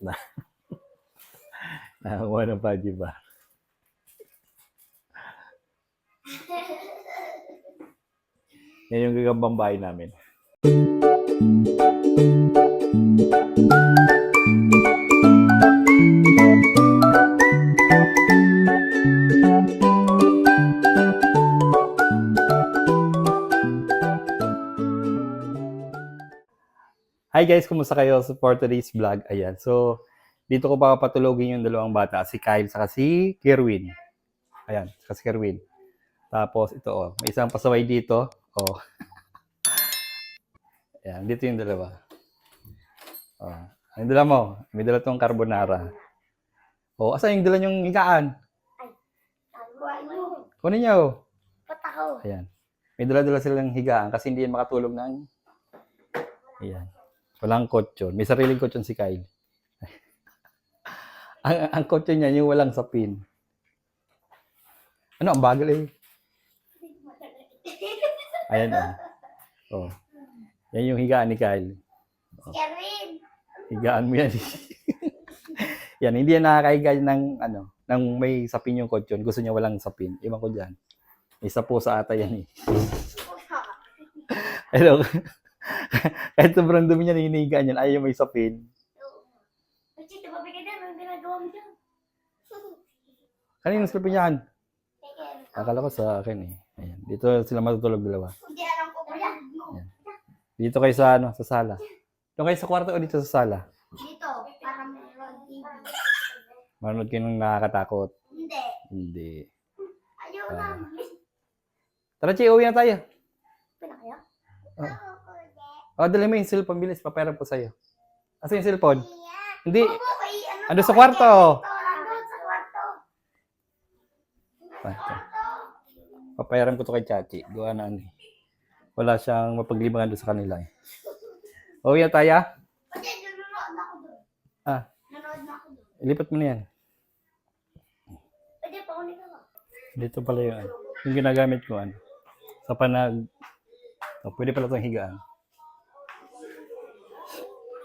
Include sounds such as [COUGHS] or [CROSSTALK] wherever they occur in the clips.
Na. [LAUGHS] Nakakuha ng Paji ba? [LAUGHS] Yan yung gagambang bahay namin. Hi guys, kumusta kayo? So for today's vlog, ayan. So, dito ko papatulogin yung dalawang bata, si Kyle saka si Kerwin. Ayan, saka si Kerwin. Tapos ito oh, may isang pasaway dito. Oh. [LAUGHS] Ayan, dito yung dalawa. Oh. Ang dala mo, may dala tong carbonara. Oh, asa yung dala yung higaan? Kunin niyo. ako? Ayan. May dala-dala silang higaan kasi hindi yan makatulog ng... Ayan. Walang kutsyon. May sariling kutsyon si Kyle. [LAUGHS] ang, ang kutsyon niya, yung walang sapin. Ano, ang bagal eh. Ayan oh. oh. Yan yung higaan ni Kyle. Kevin! Higaan mo yan. [LAUGHS] yan, hindi yan nakakahiga ng, ano, ng may sapin yung kutsyon. Gusto niya walang sapin. Iwan ko dyan. May sapo sa ata yan eh. [LAUGHS] Hello. [LAUGHS] Kahit sobrang dumi niya, hinihigaan yan. Ayaw may sapin. Kasi tumabi ka dyan, ang ginagawa mo dyan. Kanino sapin yan? Akala ko sa akin eh. Ayan. Dito sila matutulog dalawa. Hindi alam ko ba yan? Dito kayo sa ano, sa sala. Doon kayo sa kwarto o dito sa sala? Dito, para meron TV. Manood kayo ng nakakatakot. Hindi. Hindi. Ayaw na. Tara, Chi, uwi na tayo. Pinakaya? Oh. O, dali mo yung cellphone, bilis. Paperan po sa'yo. Asa yung cellphone? Hindi. Ano Ando sa kwarto. Nandun sa kwarto. Papayaran ko to kay Chachi. Gawa na ano eh. Wala siyang mapaglibangan doon sa kanila eh. Uwi na tayo? Ah, ilipat mo na yan. Dito pala ano, yung ginagamit ko ano. Sa panag... Oh, pwede pala itong higaan.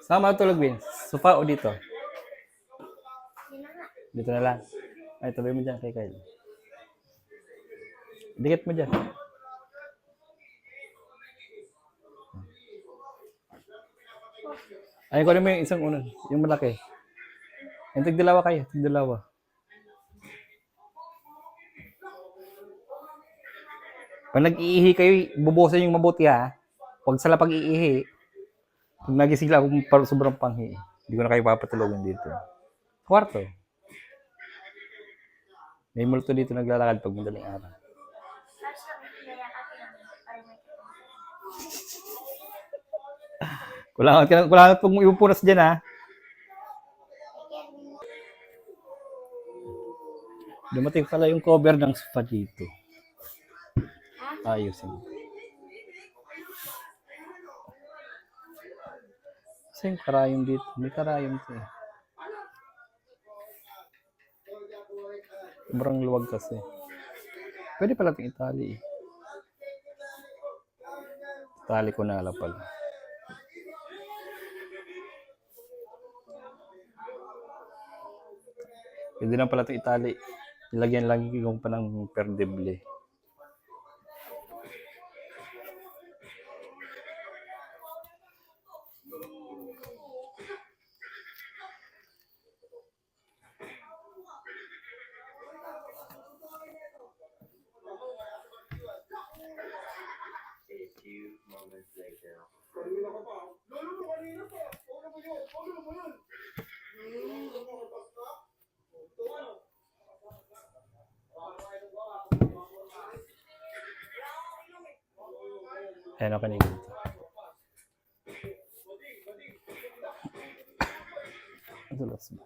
Sama tulog, Vince. Sofa o dito? Dito na lang. Ay, tuloy mo dyan kay Kyle. Dikit mo dyan. Ay, kunin mo yung isang unan. Yung malaki. Yung tigdalawa kayo. Tigdalawa. Pag nag-iihi kayo, bubusin yung mabuti ha. Huwag sala pag-iihi. Pag nagising lang akong par- sobrang panghi. Hindi ko na kayo papatulogin dito. Kwarto. May multo dito naglalakad pag madaling araw. Kulangan ka kulangan pag ipupunas dyan ha. Dumating pala yung cover ng sofa dito. Ayusin. Kasi karayom dito. May karayom to eh. Sobrang luwag kasi. Pwede pala itong itali eh. Itali ko na lang pala. Pwede na pala itong itali. Nilagyan lang yung pa ng perdeble. Ayan ako na dito. Ito last ba?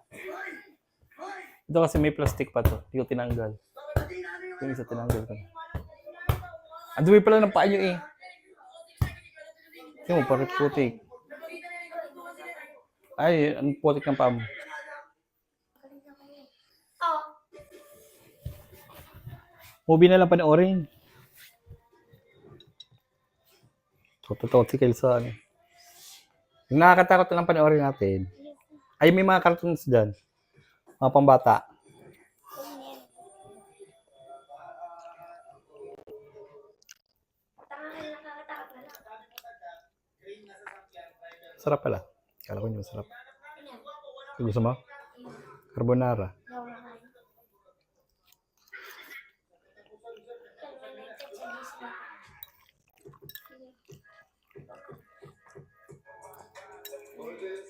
Ito kasi may plastic pa to. Hindi ko tinanggal. Yung isa tinanggal ko. Ang dumi pala ng paa nyo eh. Yung parang putik. Ay, ang putik ng paa mo. Oh, Movie na lang panoorin. Totoo si sa ano. Yung nakakatakot na lang panoorin natin. Ay, may mga cartoons dyan. Mga pambata. Sarap pala. Kala ko hindi masarap. Gusto mo? Carbonara.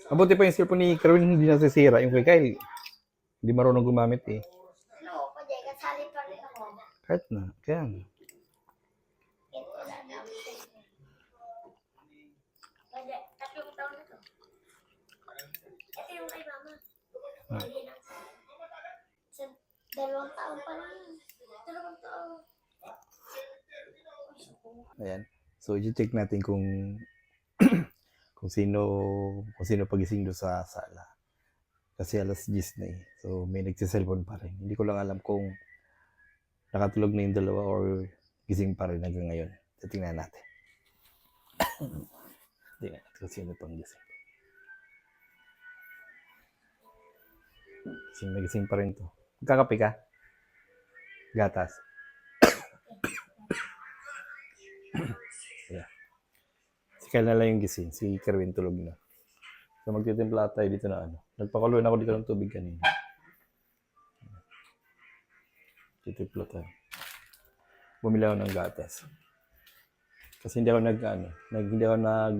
Mabuti pa yung cellphone ni Kerwin hindi nasisira. Yung kay Kyle, hindi marunong gumamit eh. No, pwede. Kasali pa rin ako. Kahit na. Kaya nga. Sa dalawang taon pa lang. Dalawang taon. Ayan. So, i-check natin kung kung sino kung sino pagising doon sa sala. Kasi alas 10 na eh. So, may nagsiselfone pa rin. Hindi ko lang alam kung nakatulog na yung dalawa or gising pa rin hanggang ngayon. So, tingnan natin. [COUGHS] tingnan natin kung sino pang gising. Gising na gising pa rin to. Magkakape ka? Gatas. yeah. Kyle na lang yung gising. Si Kerwin tulog na. So magtitimpla tayo dito na ano. Nagpakuloy na ako dito ng tubig kanina. Titimpla tayo. Bumili ako ng gatas. Kasi hindi ako nag ano, nag, hindi ako nag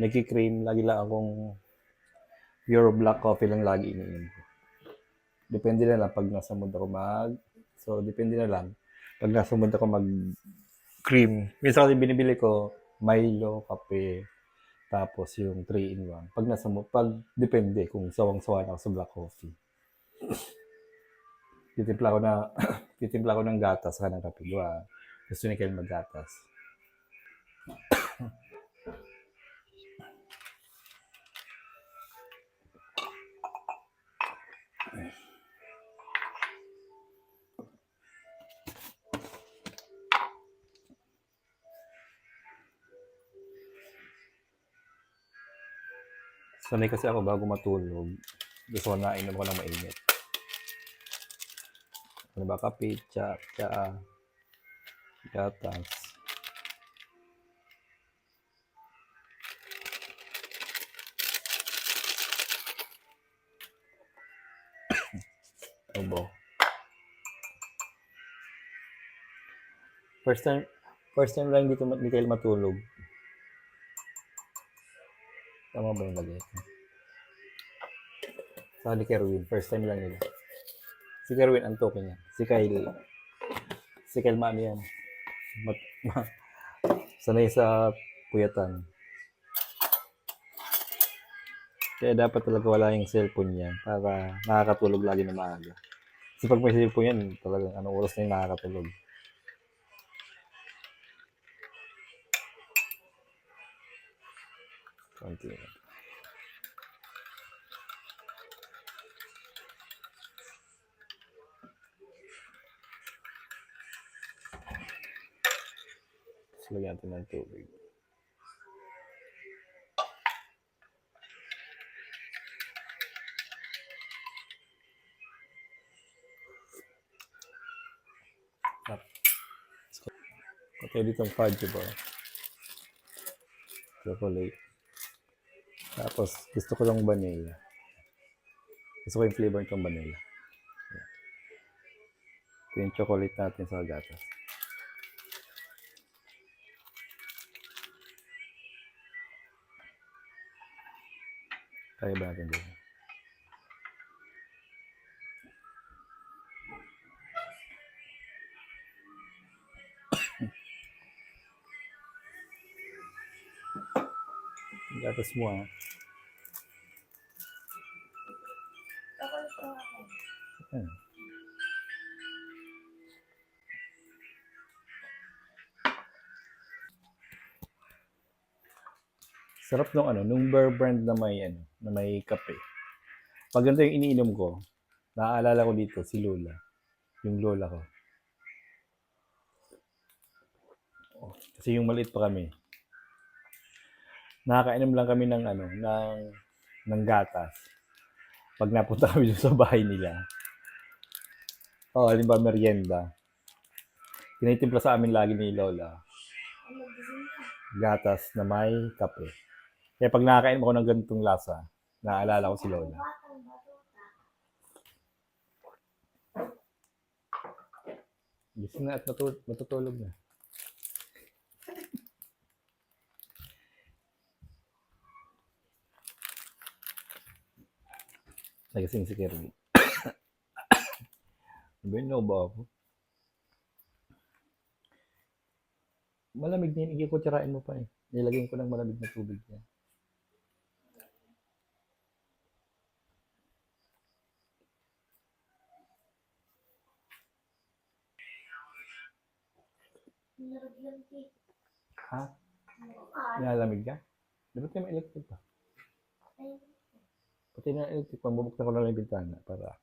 nagki-cream. Lagi lang akong pure black coffee lang lagi iniinom ko. Depende na lang pag nasa mood ako mag So depende na lang pag nasa mood ako mag cream. Minsan kasi binibili ko Milo, kape, tapos yung 3 in 1. Pag nasa mo, pag depende kung sawang-sawa na ako sa black coffee. [COUGHS] Titimpla ko na [COUGHS] titimpla ko ng gatas sa ng kape. Gawa, gusto ni Kel maggatas. Sanay kasi ako bago matulog. Gusto ko na inom ko ng mainit. Ano ba? Kape, tsa, tsa, gatas. Obo. First time, first time lang dito Kyle matulog. Tama ba yung lagay ko? Sa ni Kerwin, first time lang nila. Si Kerwin, ang token niya. Si Kyle, si Kyle mami yan. Mat, ma, [LAUGHS] sanay sa puyatan. Kaya dapat talaga wala yung cellphone niya para nakakatulog lagi na maaga. Kasi pag may cellphone yan, talagang anong oras na yung nakakatulog. Konti. Tapos lagyan natin ng tubig. Tap. Okay, dito ang fudge bar. Chocolate. Tapos, gusto ko lang vanilla. Gusto ko yung flavor ng vanilla. Yan. Ito yung chocolate natin sa gatas. Kaya ba natin dito? Gatas mo ah. Ko ako. Ayan. Sarap nung ano, nung Bear Brand na may ano, na may kape. Pag ganito yung iniinom ko, naaalala ko dito si Lola. Yung Lola ko. Oh, Kasi yung maliit pa kami. Nakakainom lang kami ng ano, ng ng gatas. Pag napunta kami sa bahay nila. Oh, halimbawa merienda. Tinitimpla sa amin lagi ni Lola. Gatas na may kape. Kaya pag nakakain ako ng ganitong lasa, naaalala ko si Lola. Gising na at matu- matutulog na. Nagising [COUGHS] si Kirby. No ba ako? Malamig ko tirain mo pa eh. Nilagyan ko ng malamig na tubig niya. Ha? Nilalamig ka? Dapat kayo may electric pa. ay, Pati na electric pa, bubuksan ko lang yung bintana para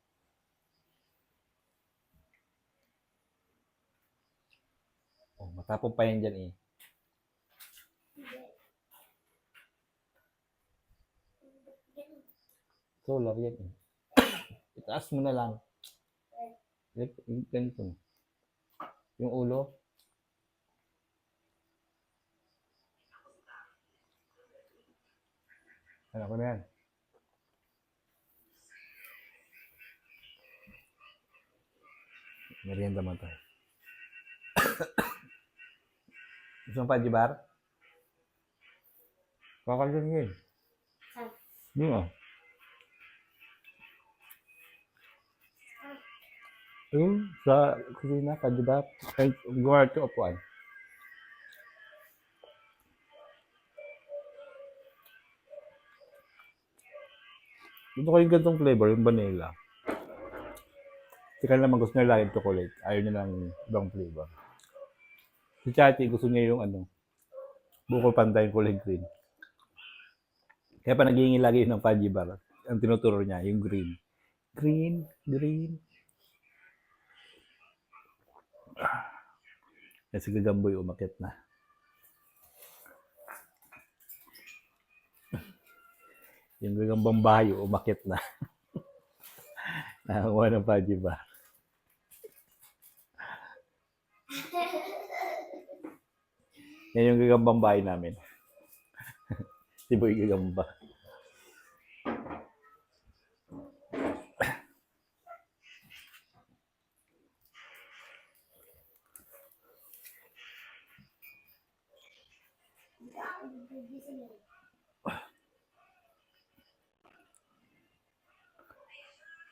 Oh, matapong pa yan dyan eh. Solar yan eh. Itaas mo na lang. Ganito. Yung ulo. Ano ko na yan? Merienda mo tayo. [COUGHS] Gusto mo pa, Jibar? Kakalan yun. Hindi ah. Yung sa kusina ba? Ay, gumawa ito upuan. Gusto ko yung gantong flavor, yung vanilla. Si Kyle naman gusto niya lagi chocolate. Ayaw niya ng ibang flavor. Si Chati gusto niya yung ano, buko pantay kulay green. Kaya pa naghihingi lagi ng Fudgy Bar. Ang tinuturo niya, yung green. Green, green. Kasi gagamboy umakit na. [LAUGHS] yung gagambang bayo umakit na. [LAUGHS] Nakakuha ng Fudgy Bar. Yan yung gagambang bahay namin. [LAUGHS] si Boy Gagamba.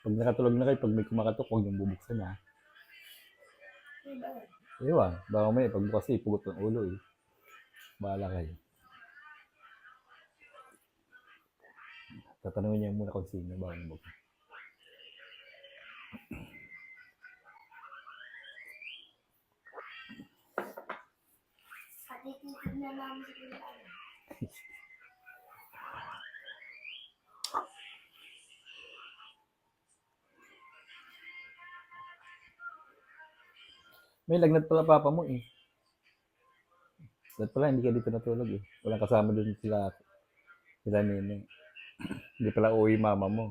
Pag nakatulog na kayo, pag may kumakatok, huwag niyong bubuksan ha. Ewan, baka may pagbukas eh, pugot ng ulo eh. Bahala kayo. Tatanungin niya muna kung sino ba ang bukas. Pati titignan namin si Kuya Ano. May lagnat pala papa mo eh. Dapat pala hindi ka dito natulog eh. Walang kasama doon sila sila nene. [CLEARS THROAT] hindi pala uwi mama mo.